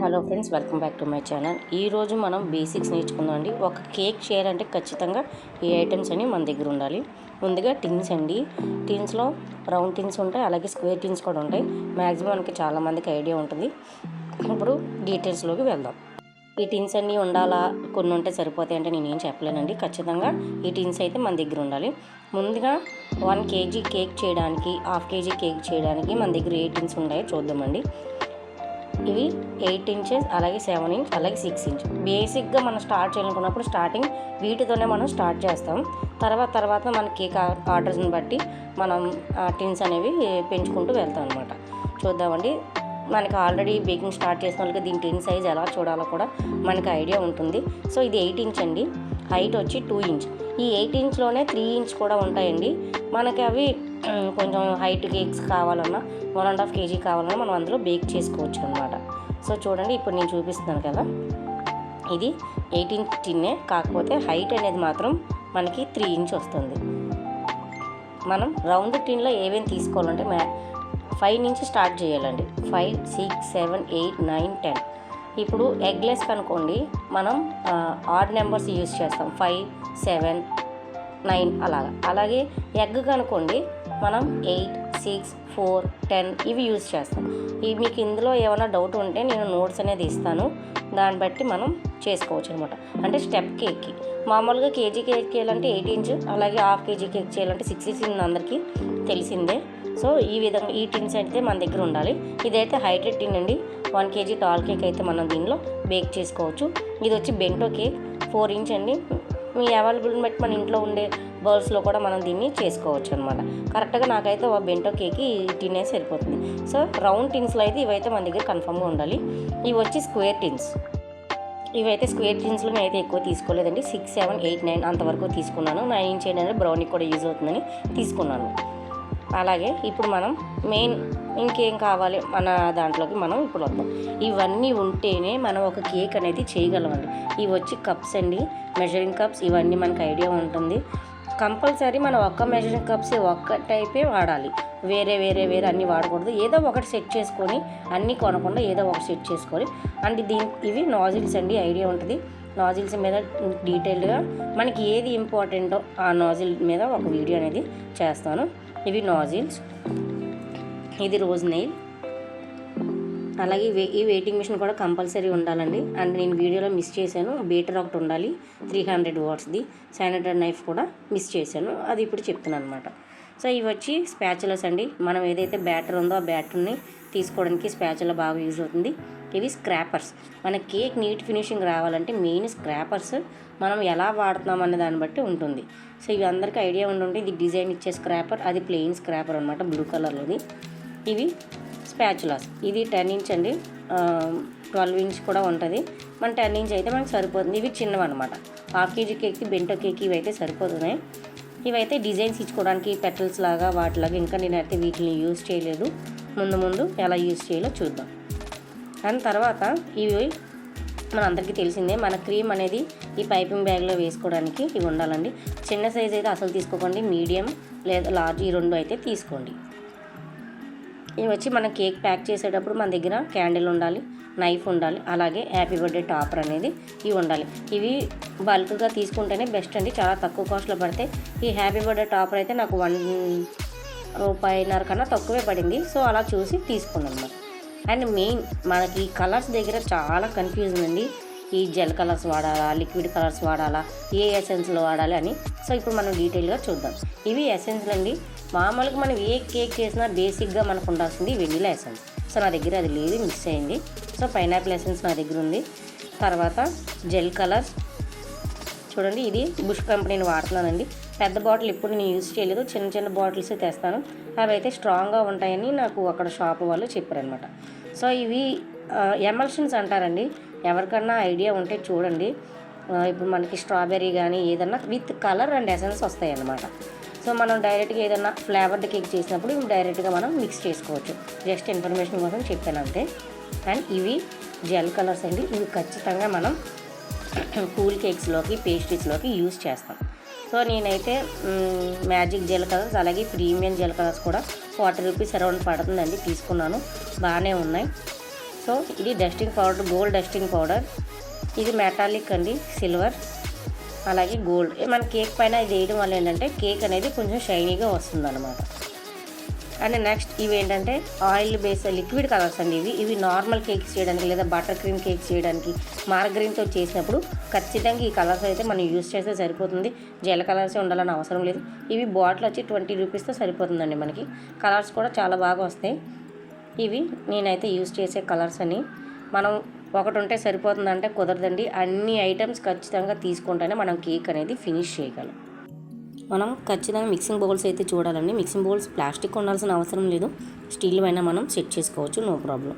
Hi hello friends welcome back to my channel. ఈరోజు మనం basics నేర్చుకుందాం అండి. ఒక కేక్ చేయాలంటే ఖచ్చితంగా ఈ ఐటమ్స్ అని మన దగ్గర ఉండాలి. ముందుగా టిన్స్ అండి. టిన్స్లో రౌండ్ టిన్స్ ఉంటాయి అలాగే స్క్వేర్ టిన్స్ కూడా ఉంటాయి. మ్యాక్సిమం మనకి చాలామందికి ఐడియా ఉంటుంది. ఇప్పుడు డీటెయిల్స్లోకి వెళ్దాం. ఈ టిన్స్ అన్నీ ఉండాలా? కొన్ని ఉంటే సరిపోతాయి అంటే నేను ఏం చెప్పలేనండి. ఖచ్చితంగా ఈ టిన్స్ అయితే మన దగ్గర ఉండాలి. ముందుగా వన్ కేజీ కేక్ చేయడానికి హాఫ్ కేజీ కేక్ చేయడానికి మన దగ్గర ఏ టిన్స్ ఉన్నాయో చూద్దామండి. ఇవి ఎయిట్ ఇంచెస్ అలాగే సెవెన్ ఇంచ్ అలాగే సిక్స్ ఇంచ్. బేసిక్గా మనం స్టార్ట్ చేయాలనుకున్నప్పుడు స్టార్టింగ్ వీటితోనే మనం స్టార్ట్ చేస్తాం. తర్వాత తర్వాత మన కేక్ ఆర్డర్స్ని బట్టి మనం టిన్స్ అనేవి పెంచుకుంటూ వెళ్తాం అనమాట చూద్దామండి. మనకి ఆల్రెడీ బేకింగ్ స్టార్ట్ చేసిన వాళ్ళకి దీని టిన్ సైజ్ ఎలా చూడాలో కూడా మనకి ఐడియా ఉంటుంది. సో ఇది ఎయిట్ ఇంచ్ అండి. హైట్ వచ్చి టూ ఇంచ్. ఈ ఎయిట్ ఇంచ్లోనే త్రీ ఇంచ్ కూడా ఉంటాయండి. మనకి అవి కొంచెం హైట్ కేక్స్ కావాలన్నా వన్ అండ్ హాఫ్ కేజీ కావాలన్నా మనం అందులో బేక్ చేసుకోవచ్చు అనమాట సో చూడండి ఇప్పుడు నేను చూపిస్తున్నాను కదా. ఇది ఎయిట్ ఇంచ్ టిన్నే కాకపోతే హైట్ అనేది మాత్రం మనకి త్రీ ఇంచ్ వస్తుంది. మనం రౌండ్ టిన్లో ఏమేమి తీసుకోవాలంటే మ్యా ఫైవ్ నుంచి స్టార్ట్ చేయాలండి. Five six seven eight nine ten ఇప్పుడు ఎగ్లెస్ కనుకోండి మనం ఆడ్ నెంబర్స్ యూజ్ చేస్తాం. ఫైవ్ సెవెన్ నైన్ అలాగా. అలాగే ఎగ్ కనుకోండి మనం ఎయిట్ సిక్స్ ఫోర్ టెన్ ఇవి యూజ్ చేస్తాం. ఇవి మీకు ఇందులో ఏమైనా డౌట్ ఉంటే నేను నోట్స్ అనేది ఇస్తాను. దాన్ని బట్టి మనం చేసుకోవచ్చు అనమాట అంటే స్టెప్ కేక్కి. మామూలుగా కేజీ కేక్ చేయాలంటే ఎయిట్ ఇంచ్ అలాగే హాఫ్ కేజీ కేక్ చేయాలంటే సిక్స్ ఇంచ్ అందరికీ తెలిసిందే. సో ఈ విధంగా ఈ టిన్స్ అయితే మన దగ్గర ఉండాలి. ఇదైతే హైటెడ్ టిన్ అండి. వన్ కేజీ టాల్ కేక్ అయితే మనం దీనిలో బేక్ చేసుకోవచ్చు. ఇది వచ్చి బెంటో కేక్. ఫోర్ ఇంచ్ అండి. మీ అవైలబుల్ని బట్టి మన ఇంట్లో ఉండే బౌల్స్లో కూడా మనం దీన్ని చేసుకోవచ్చు అనమాట కరెక్ట్గా నాకైతే ఒక బెంటో కేక్ ఈ టిన్ సరిపోతుంది. సో రౌండ్ టిన్స్లో అయితే ఇవైతే మన దగ్గర కన్ఫర్మ్గా ఉండాలి. ఇవి వచ్చి స్క్వేర్ టిన్స్. ఇవైతే స్క్వేర్ జీన్స్లో నేను అయితే ఎక్కువ తీసుకోలేదండి. సిక్స్ సెవెన్ ఎయిట్ నైన్ అంతవరకు తీసుకున్నాను. నైన్ ఇంచ్ ఏంటంటే బ్రౌన్కి కూడా యూజ్ అవుతుందని తీసుకున్నాను. అలాగే ఇప్పుడు మనం మెయిన్ ఇంకేం కావాలి మన దాంట్లోకి మనం ఇప్పుడు వద్దాం. ఇవన్నీ ఉంటేనే మనం ఒక కేక్ అనేది చేయగలమండి. ఇవి వచ్చి కప్స్ అండి. మెజరింగ్ కప్స్ ఇవన్నీ మనకు ఐడియా ఉంటుంది. కంపల్సరీ మనం ఒక్క మెజరింగ్ కప్స్ ఒక్క టైపే వాడాలి. వేరే వేరే వేరే అన్నీ వాడకూడదు. ఏదో ఒకటి సెట్ చేసుకొని అన్నీ కొనకుండా ఏదో ఒకటి సెట్ చేసుకొని అండ్ దీని ఇవి నాజిల్స్ అండి ఐడియా ఉంటుంది. నాజిల్స్ మీద డీటెయిల్డ్గా మనకి ఏది ఇంపార్టెంటో ఆ నాజిల్ మీద ఒక వీడియో అనేది చేస్తాను. ఇవి నాజిల్స్. ఇది రోజ్ నెయిల్. అలాగే వే ఈ వెయిటింగ్ మిషన్ కూడా కంపల్సరీ ఉండాలండి. అండ్ నేను వీడియోలో మిస్ చేశాను. బీటర్ ఒకటి ఉండాలి. త్రీ హండ్రెడ్ వాట్స్ది శానిటరీ నైఫ్ కూడా మిస్ చేశాను. అది ఇప్పుడు చెప్తున్నాను అనమాట సో ఇవి వచ్చి స్పాచులస్ అండి. మనం ఏదైతే బ్యాటర్ ఉందో ఆ బ్యాటర్ని తీసుకోవడానికి స్పాచులా బాగా యూజ్ అవుతుంది. ఇవి స్క్రాపర్స్ మన కేక్ నీట్ ఫినిషింగ్ రావాలంటే మెయిన్ స్క్రాపర్స్ మనం ఎలా వాడుతున్నాం అనే దాన్ని బట్టి ఉంటుంది. సో ఇవి అందరికీ ఐడియా ఉండి ఇది డిజైన్ ఇచ్చే స్క్రాపర్ అది ప్లెయిన్ స్క్రాపర్ అనమాట బ్లూ కలర్లోది ఇవి స్పాచులాస్ ఇది టెన్ ఇంచ్ అండి. ట్వెల్వ్ ఇంచ్ కూడా ఉంటుంది. మన టెన్ ఇంచ్ అయితే మనకు సరిపోతుంది. ఇవి చిన్నవి అనమాట హాఫ్ కేజీ కేక్కి బెంటో కేక్ ఇవి అయితే సరిపోతున్నాయి. ఇవైతే డిజైన్స్ ఇచ్చుకోవడానికి పెటల్స్ లాగా వాటిలాగా ఇంకా నేనైతే వీటిని యూజ్ చేయలేదు. ముందు ముందు ఎలా యూజ్ చేయాలో చూద్దాం. దాని తర్వాత ఇవి మన అందరికీ తెలిసిందే మన క్రీమ్ అనేది ఈ పైపింగ్ బ్యాగ్లో వేసుకోవడానికి ఇవి ఉండాలండి. చిన్న సైజ్ అయితే అసలు తీసుకోకండి. మీడియం లేదా లార్జ్ ఈ రెండు అయితే తీసుకోండి. ఇవి వచ్చి మనం కేక్ ప్యాక్ చేసేటప్పుడు మన దగ్గర క్యాండిల్ ఉండాలి నైఫ్ ఉండాలి అలాగే హ్యాపీ బర్త్డే టాపర్ అనేది ఇవి ఉండాలి. ఇవి బల్క్గా తీసుకుంటేనే బెస్ట్ అండి. చాలా తక్కువ కాస్ట్లో పడితే ఈ హ్యాపీ బర్త్డే టాపర్ అయితే నాకు వన్ రూపాయిన్నర కన్నా తక్కువే పడింది. సో అలా చూసి తీసుకున్నాం మరి అండ్ మెయిన్ మనకి కలర్స్ దగ్గర చాలా కన్ఫ్యూజన్ అండి. ఈ జెల్ కలర్స్ వాడాలా లిక్విడ్ కలర్స్ వాడాలా ఏ ఎసెన్స్లో వాడాలి అని. సో ఇప్పుడు మనం డీటెయిల్గా చూద్దాం. ఇవి ఎసెన్స్లు అండి మామూలుగా మనం ఏ కేక్ చేసినా బేసిక్గా మనకు ఉండాల్సింది వెనీలా ఎసెన్స్. సో నా దగ్గర అది లేదు మిస్ అయింది. సో పైనాపిల్ ఎసెన్స్ నా దగ్గర ఉంది. తర్వాత జెల్ కలర్స్ చూడండి ఇది బుష్ కంపెనీ నేను వాడుతున్నానండి. పెద్ద బాటిల్ ఇప్పుడు నేను యూజ్ చేయలేదు. చిన్న చిన్న బాటిల్స్ తెస్తాను. అవి అయితే స్ట్రాంగ్గా ఉంటాయని నాకు అక్కడ షాప్ వాళ్ళు చెప్పారనమాట సో ఇవి ఎమల్షన్స్ అంటారండి. ఎవరికన్నా ఐడియా ఉంటే చూడండి. ఇప్పుడు మనకి స్ట్రాబెర్రీ కానీ ఏదన్నా విత్ కలర్ అండ్ ఎసెన్స్ వస్తాయి అన్నమాట సో మనం డైరెక్ట్గా ఏదైనా ఫ్లేవర్డ్ కేక్ చేసినప్పుడు ఇవి డైరెక్ట్గా మనం మిక్స్ చేసుకోవచ్చు. జస్ట్ ఇన్ఫర్మేషన్ కోసం చెప్పాను అంతే. అండ్ ఇవి జెల్ కలర్స్ అండి. ఇవి ఖచ్చితంగా మనం కూల్ కేక్స్లోకి పేస్ట్రీస్లోకి యూస్ చేస్తాం. సో నేనైతే మ్యాజిక్ జెల్ కలర్స్ అలాగే ప్రీమియం జెల్ కలర్స్ కూడా ఫార్టీ రూపీస్ అరౌండ్ పడుతుందండి. తీసుకున్నాను. బాగానే ఉన్నాయి. సో ఇది dusting powder gold dusting powder ఇది మెటాలిక్ అండి సిల్వర్ అలాగే గోల్డ్. మన కేక్ పైన ఇది వేయడం వల్ల ఏంటంటే కేక్ అనేది కొంచెం షైనీగా వస్తుంది అనమాట అండ్ నెక్స్ట్ ఇవి ఏంటంటే ఆయిల్ బేస్ లిక్విడ్ కలర్స్ అండి ఇవి. ఇవి నార్మల్ కేక్స్ చేయడానికి లేదా బటర్ క్రీమ్ కేక్స్ చేయడానికి మార్గరీన్తో చేసినప్పుడు ఖచ్చితంగా ఈ కలర్స్ అయితే మనం యూస్ చేస్తే సరిపోతుంది. జెల్ కలర్స్ ఉండాలని అవసరం లేదు. ఇవి బాటిల్ వచ్చి ట్వంటీ రూపీస్తో సరిపోతుందండి మనకి. కలర్స్ కూడా చాలా బాగా వస్తాయి. ఇవి నేనైతే యూస్ చేసే కలర్స్ అని. మనం ఒకటి ఉంటే సరిపోతుందంటే కుదరదండి. అన్ని ఐటమ్స్ ఖచ్చితంగా తీసుకుంటేనే మనం కేక్ అనేది ఫినిష్ చేయగలం. మనం ఖచ్చితంగా మిక్సింగ్ బౌల్స్ అయితే చూడాలండి. మిక్సింగ్ బౌల్స్ ప్లాస్టిక్ ఉండాల్సిన అవసరం లేదు. స్టీల్ అయినా మనం సెట్ చేసుకోవచ్చు. No problem.